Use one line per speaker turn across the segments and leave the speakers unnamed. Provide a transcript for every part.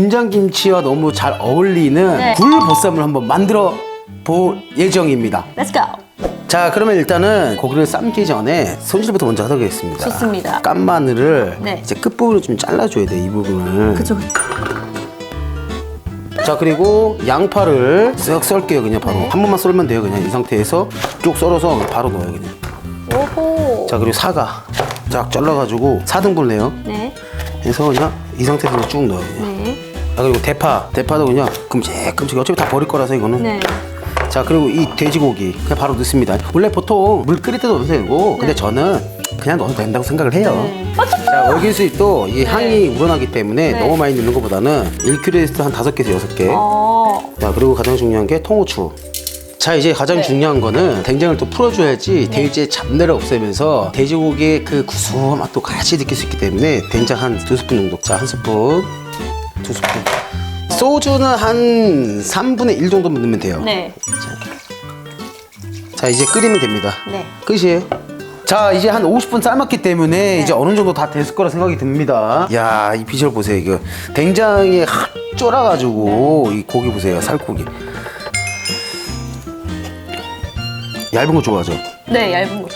김장김치와 너무 잘 어울리는
네.
굴보쌈을 한번 만들어 볼 예정입니다.
Let's go.
자 그러면 일단은 고기를 삶기 전에 손질부터 먼저 하도록 하겠습니다.
좋습니다.
깐 마늘을
네.
이제 끝부분을 좀 잘라줘야 돼 이 부분을.
그쵸.
자 그리고 양파를 쓱 썰게요 그냥 바로
네.
한 번만 썰면 돼요 그냥 이 상태에서 쭉 썰어서 바로 넣어요 그냥.
오호.
자 그리고 사과 쫙 잘라가지고 4등분 내요.
네.
해서 그냥 이 상태에서 쭉 넣어요. 그냥.
네.
아 그리고 대파 대파도 그냥 끔찍끔찍 어차피 다 버릴 거라서 이거는.
네.
자 그리고 이 돼지고기 그냥 바로 넣습니다. 원래 보통 물 끓일 때도 넣어도 되고 근데 저는 그냥 넣어도 된다고 생각을 해요.
네. 맞죠?
자 월계수잎도 이 향이 우러나기 때문에
네.
너무 많이 넣는 것보다는 1kg에서 한 5개에서 6개.
어.
자 그리고 가장 중요한 게 통후추. 자 이제 가장
네.
중요한 거는 된장을 또 풀어줘야지 돼지의 잡내를 없애면서 돼지고기의 그 구수한 맛도 같이 느낄 수 있기 때문에 된장 한 두 스푼 정도. 자 한 스푼, 두 스푼. 소주는 한 3분의 1 정도만 넣으면 돼요.
네.
자 이제 끓이면 됩니다.
네.
끝이에요. 자 이제 한 50분 삶았기 때문에 이제 어느 정도 다 됐을 거라 생각이 듭니다. 야 이 비주얼 보세요 이거 된장에 확 쫄아가지고 이 고기 보세요 살코기. 얇은 거 좋아하죠?
네, 얇은 거.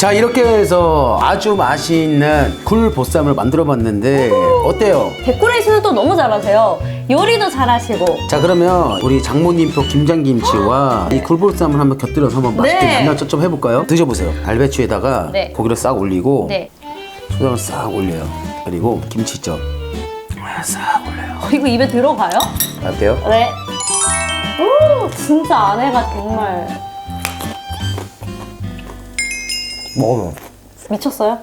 자 이렇게 해서 아주 맛있는 굴 보쌈을 만들어 봤는데 어때요?
데코레이션을 또 너무 잘하세요. 요리도 잘하시고.
자 그러면 우리 장모님표 김장김치와 이 굴보쌈을 한번 곁들여서 한번 맛있게
네.
양념 해볼까요? 드셔보세요. 알배추에다가
네.
고기를 싹 올리고
네.
초장을 싹 올려요. 그리고 김치전 싹 올려요.
어, 이거 입에 들어가요?
어때요?
네. 오, 진짜 아내가 정말
먹어요.
미쳤어요?